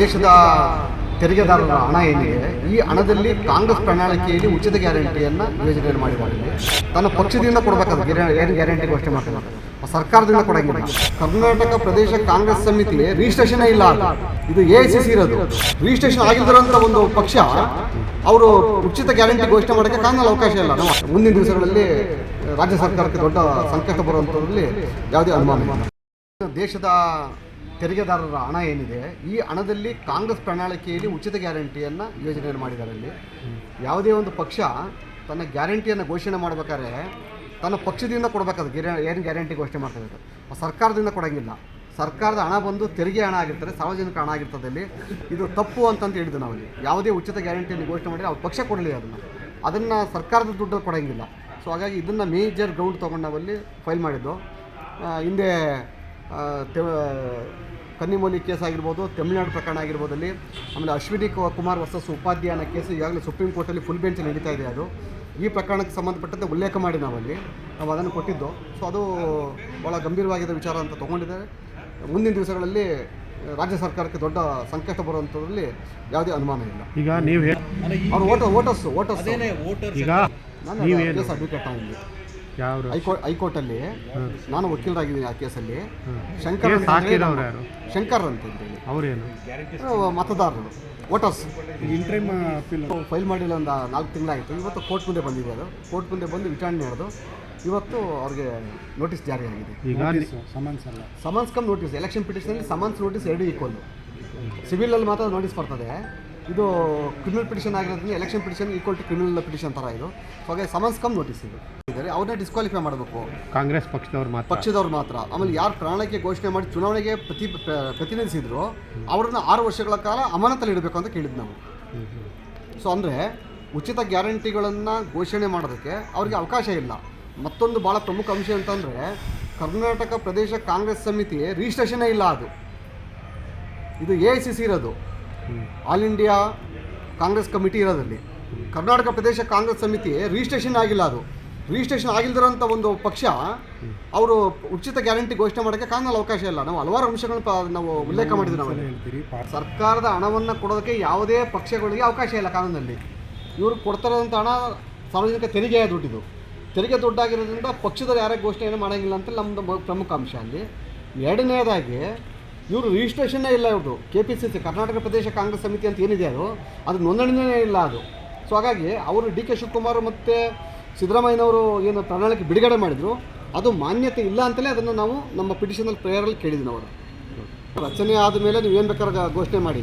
ದೇಶದ ತೆರಿಗೆದಾರರ ಹಣ ಏನಿದೆ, ಈ ಹಣದಲ್ಲಿ ಕಾಂಗ್ರೆಸ್ ಪ್ರಣಾಳಿಕೆಯಲ್ಲಿ ಉಚಿತ ಗ್ಯಾರಂಟಿಯನ್ನು ಯೋಜನೆಯನ್ನು ಇಲ್ಲಿ. ತನ್ನ ಪಕ್ಷದಿಂದ ಕೊಡಬೇಕಾದ ಏನು ಗ್ಯಾರಂಟಿ ಘೋಷಣೆ ಮಾಡ್ತಾರೆ? ಸರ್ಕಾರದಿಂದ ಕೊಡಂಗಿಲ್ಲ. ಕರ್ನಾಟಕ ಪ್ರದೇಶ ಕಾಂಗ್ರೆಸ್ ಸಮಿತಿ ರಿಜಿಸ್ಟ್ರೇಷನ್ ಇಲ್ಲ ಇದು ಎ ಸಿ ಸಿ ಇರೋದು. ರಿಜಿಸ್ಟ್ರೇಷನ್ ಆಗಿಲ್ದಿರೋಂಥ ಒಂದು ಪಕ್ಷ, ಅವರು ಉಚಿತ ಗ್ಯಾರಂಟಿ ಘೋಷಣೆ ಮಾಡೋಕ್ಕೆ ಕಾನೂನಲ್ಲಿ ಅವಕಾಶ ಇಲ್ಲ. ಮುಂದಿನ ದಿವಸಗಳಲ್ಲಿ ರಾಜ್ಯ ಸರ್ಕಾರಕ್ಕೆ ದೊಡ್ಡ ಸಂಕಟ ಬರುವಂಥದ್ರಲ್ಲಿ ಯಾವುದೇ ಅನುಮಾನ ದೇಶದ ತೆರಿಗೆದಾರರ ಹಣ ಏನಿದೆ, ಈ ಹಣದಲ್ಲಿ ಕಾಂಗ್ರೆಸ್ ಪ್ರಣಾಳಿಕೆಯಲ್ಲಿ ಉಚಿತ ಗ್ಯಾರಂಟಿಯನ್ನು ಯೋಜನೆಯನ್ನು ಮಾಡಿದ್ದಾರೆ ಅಲ್ಲಿ. ಯಾವುದೇ ಒಂದು ಪಕ್ಷ ತನ್ನ ಗ್ಯಾರಂಟಿಯನ್ನು ಘೋಷಣೆ ಮಾಡಬೇಕಾದ್ರೆ ತನ್ನ ಪಕ್ಷದಿಂದ ಕೊಡಬೇಕಾದ ಏನು ಗ್ಯಾರಂಟಿ ಘೋಷಣೆ ಮಾಡ್ತಾರೆ ಸರ್ಕಾರದಿಂದ ಕೊಡೋಂಗಿಲ್ಲ. ಸರ್ಕಾರದ ಹಣ ಬಂದು ತೆರಿಗೆ ಹಣ ಆಗಿರ್ತಾರೆ ಸಾರ್ವಜನಿಕ ಹಣ ಆಗಿರ್ತದೆ ಇಲ್ಲಿ ಇದು ತಪ್ಪು ಅಂತಂತ ಹೇಳಿದ್ವಿ ನಾವಲ್ಲಿ ಯಾವುದೇ ಉಚಿತ ಗ್ಯಾರಂಟಿಯನ್ನು ಘೋಷಣೆ ಮಾಡಿದ್ರೆ ಅವ್ರ ಪಕ್ಷ ಕೊಡಲಿ ಅದನ್ನು. ಅದನ್ನು ಸರ್ಕಾರದ ದುಡ್ಡು ಕೊಡೋಂಗಿಲ್ಲ. ಸೊ ಹಾಗಾಗಿ ಇದನ್ನು ಮೇಜರ್ ಗ್ರೌಂಡ್ ತೊಗೊಂಡು ನಾವಲ್ಲಿ ಫೈಲ್ ಮಾಡಿದ್ದು. ಹಿಂದೆ ತೆ- ಕನ್ನಿಮೂಲಿ ಕೇಸ್ ಆಗಿರ್ಬೋದು ತಮಿಳುನಾಡು ಪ್ರಕರಣ ಆಗಿರ್ಬೋದು ಅಲ್ಲಿ ಆಮೇಲೆ ಅಶ್ವಿನಿ ಕುಮಾರ್ ವರ್ಸಸ್ ಉಪಾಧ್ಯಾಯನ ಕೇಸ್ ಈಗಾಗಲೇ ಸುಪ್ರೀಂ ಕೋರ್ಟಲ್ಲಿ ಫುಲ್ ಬೆಂಚ್ ನಡೀತಾ ಇದೆ ಅದು. ಈ ಪ್ರಕರಣಕ್ಕೆ ಸಂಬಂಧಪಟ್ಟಂತೆ ಉಲ್ಲೇಖ ಮಾಡಿ ನಾವಲ್ಲಿ. ನಾವು ಅದನ್ನು ಕೊಟ್ಟಿದ್ದು. ಸೊ ಅದು ಭಾಳ ಗಂಭೀರವಾಗಿದ್ದ ವಿಚಾರ ಅಂತ ತೊಗೊಂಡಿದ್ದಾರೆ. ಮುಂದಿನ ದಿವಸಗಳಲ್ಲಿ ರಾಜ್ಯ ಸರ್ಕಾರಕ್ಕೆ ದೊಡ್ಡ ಸಂಕಷ್ಟ ಬರುವಂಥದ್ರಲ್ಲಿ ಯಾವುದೇ ಅನುಮಾನ ಇಲ್ಲ. ಈಗ ನೀವು ಅವ್ರು ವೋಟರ್ಸ್ ಓಟರ್ಸು ಓಟರ್ಸ್ ಈಗ ನಾನು ಕೇಸ್ ಅಡ್ವೊಕೇಟ್ ಇಲ್ಲಿ ಯಾವ ಹೈಕೋರ್ಟ್ ಹೈಕೋರ್ಟಲ್ಲಿ ನಾನು ವಕೀಲರಾಗಿದ್ದೀನಿ ಆ ಕೇಸಲ್ಲಿ. ಶಂಕರ್ ಕೇಸ್ ಅಂತ ಹೇಳಿ ಹಾಕಿರೋರು ಯಾರು? ಶಂಕರ್ ಅಂತ ಹೇಳಿ ಅವ್ರೇನು? ಅವ್ರು ಮತದಾರರು. ವೋಟರ್ಸ್ ಇಂಟ್ರೀಮ್ ಫೈಲ್ ಮಾಡಿಲ್ಲ ಒಂದು ನಾಲ್ಕು ತಿಂಗಳಾಯಿತು. ಇವತ್ತು ಕೋರ್ಟ್ ಮುಂದೆ ಬಂದಿದೆ ಅದು. ಕೋರ್ಟ್ ಮುಂದೆ ಬಂದು ವಿಚಾರಣೆ ಮಾಡೋದು ಇವತ್ತು ಅವ್ರಿಗೆ ನೋಟಿಸ್ ಜಾರಿಯಾಗಿದೆ ಈಗ ಸಮನ್ಸ್ ಅಲ್ಲ ಸಮನ್ಸ್ ಕಮ್ ನೋಟಿಸ್ ಎಲೆಕ್ಷನ್ ಪಿಟಿಷನಲ್ಲಿ ಸಮನ್ಸ್ ನೋಟಿಸ್ ಎರಡು ಈಕ್ವಲ್ ಸಿವಿಲಲ್ಲಿ ಮಾತ್ರ ನೋಟಿಸ್ ಬರ್ತದೆ ಇದು ಕ್ರಿಮಿನಲ್ ಪಿಟಿಷನ್ ಆಗಿರೋದ್ರಿಂದ election petition equal to criminal petition ಥರ ಇದು. ಸೊ ಹಾಗೆ ಸಮನ್ಸ್ ಕಮ್ ನೋಟಿಸ್ ಇದು. ಇದ್ದಾರೆ ಅವ್ರನ್ನ ಡಿಸ್ಕ್ವಾಲಿಫೈ ಮಾಡಬೇಕು. ಕಾಂಗ್ರೆಸ್ ಪಕ್ಷದವ್ರು ಮಾತ್ರ. ಪಕ್ಷದವ್ರು ಮಾತ್ರ. ಆಮೇಲೆ ಯಾರು ಪ್ರಣಾಳಿಕೆ ಘೋಷಣೆ ಮಾಡಿ ಚುನಾವಣೆಗೆ ಪ್ರತಿ ಪ್ರ- ಪ್ರತಿನಿಧಿಸಿದ್ರು ಅವ್ರನ್ನ ಆರು ವರ್ಷಗಳ ಕಾಲ ಅಮಾನತಲ್ಲಿ ಇಡಬೇಕು ಅಂತ ಕೇಳಿದ್ದು ನಾವು. ಸೊ ಅಂದರೆ ಉಚಿತ ಗ್ಯಾರಂಟಿಗಳನ್ನು ಘೋಷಣೆ ಮಾಡೋದಕ್ಕೆ ಅವ್ರಿಗೆ ಅವಕಾಶ ಇಲ್ಲ. ಮತ್ತೊಂದು ಭಾಳ ಪ್ರಮುಖ ಅಂಶ ಅಂತಂದರೆ ಕರ್ನಾಟಕ ಪ್ರದೇಶ ಕಾಂಗ್ರೆಸ್ ಸಮಿತಿ ರಿಜಿಸ್ಟ್ರೇಷನ್ನೇ ಇಲ್ಲ ಅದು. ಇದು ಎ ಐ ಸಿ ಸಿ ಇರೋದು. ಆಲ್ ಇಂಡಿಯಾ ಕಾಂಗ್ರೆಸ್ ಕಮಿಟಿ ಇರೋದಲ್ಲಿ ಕರ್ನಾಟಕ ಪ್ರದೇಶ ಕಾಂಗ್ರೆಸ್ ಸಮಿತಿ ರಿಜಿಸ್ಟ್ರೇಷನ್ ಆಗಿಲ್ಲ ಅದು. ರಿಜಿಸ್ಟ್ರೇಷನ್ ಆಗಿಲ್ದಿರೋಂಥ ಒಂದು ಪಕ್ಷ ಅವರು ಉಚಿತ ಗ್ಯಾರಂಟಿ ಘೋಷಣೆ ಮಾಡೋಕ್ಕೆ ಕಾನೂನಲ್ಲಿ ಅವಕಾಶ ಇಲ್ಲ. ನಾವು ಹಲವಾರು ಅಂಶಗಳನ್ನ ನಾವು ಉಲ್ಲೇಖ ಮಾಡಿದ್ವಿ ನಾವು. ಹೇಳ್ತೀರಿ. ಸರ್ಕಾರದ ಹಣವನ್ನು ಕೊಡೋದಕ್ಕೆ ಯಾವುದೇ ಪಕ್ಷಗಳಿಗೆ ಅವಕಾಶ ಇಲ್ಲ ಕಾನೂನಲ್ಲಿ. ಇವರು ಕೊಡ್ತಾರಂಥ ಹಣ ಸಾರ್ವಜನಿಕ ತೆರಿಗೆಯ ದುಡ್ಡಿದು. ತೆರಿಗೆ ದುಡ್ಡಾಗಿರೋದ್ರಿಂದ ಪಕ್ಷದವ್ರು ಯಾರೇ ಘೋಷಣೆ ಏನು ಮಾಡೋಂಗಿಲ್ಲ ಅಂತ ನಮ್ಮದು ಪ್ರಮುಖ ಅಂಶ ಅಲ್ಲಿ. ಎರಡನೇದಾಗಿ ಇವರು ರಿಜಿಸ್ಟ್ರೇಷನ್ನೇ ಇಲ್ಲ ಇವ್ರದ್ದು K P C C Karnataka Pradesh Congress ಸಮಿತಿ ಅಂತ ಏನಿದೆ ಅದು ಅದು ನೋಂದಣಿನೇ ಇಲ್ಲ ಅದು. ಸೊ ಹಾಗಾಗಿ ಅವರು ಡಿ ಕೆ ಶಿವಕುಮಾರ್ ಮತ್ತು ಸಿದ್ದರಾಮಯ್ಯನವರು ಏನು ಪ್ರಣಾಳಿಕೆ ಬಿಡುಗಡೆ ಮಾಡಿದರು. ಅದು ಮಾನ್ಯತೆ ಇಲ್ಲ ಅಂತಲೇ ಅದನ್ನು ನಾವು ನಮ್ಮ ಪಿಟಿಷನಲ್ಲಿ ಪ್ರೇಯರಲ್ಲಿ ಕೇಳಿದ್ವಿ ನಾವು ರಚನೆ ಆದ ಮೇಲೆ ನೀವು ಏನು ಬೇಕಾದ್ರೆ ಘೋಷಣೆ ಮಾಡಿ.